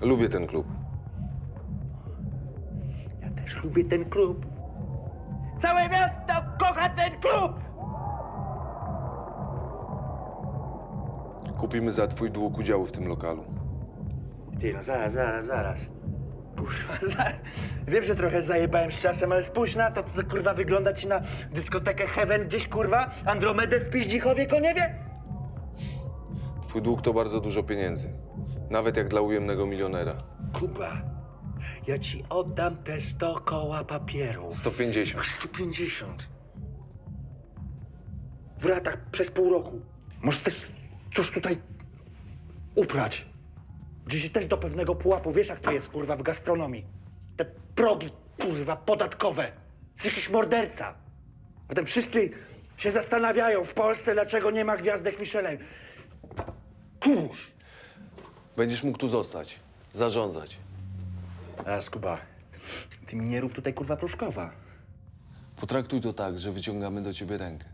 Lubię ten klub. Ja też lubię ten klub. Całe miasto kocha ten klub! Kupimy za twój dług udziału w tym lokalu. Ty, no zaraz, zaraz, zaraz. Kurwa, za... wiem, że trochę zajebałem z czasem, ale spójrz na to, to kurwa wygląda ci na dyskotekę Heaven gdzieś, kurwa? Andromedę w Piździchowie, Koniewie? Twój dług to bardzo dużo pieniędzy. Nawet jak dla ujemnego milionera. Kuba, ja ci oddam te 100 koła papieru. 150. 150. W ratach przez pół roku. Możesz też coś tutaj uprać. Gdzieś też do pewnego pułapu. Wiesz, jak to jest, kurwa, w gastronomii. Te progi, kurwa, podatkowe. Jesteś jakiś morderca. Potem wszyscy się zastanawiają w Polsce, dlaczego nie ma gwiazdek Michelin. Kurz. Będziesz mógł tu zostać. Zarządzać. A, Kuba, ty mi nie rób tutaj, kurwa, Pruszkowa. Potraktuj to tak, że wyciągamy do ciebie rękę.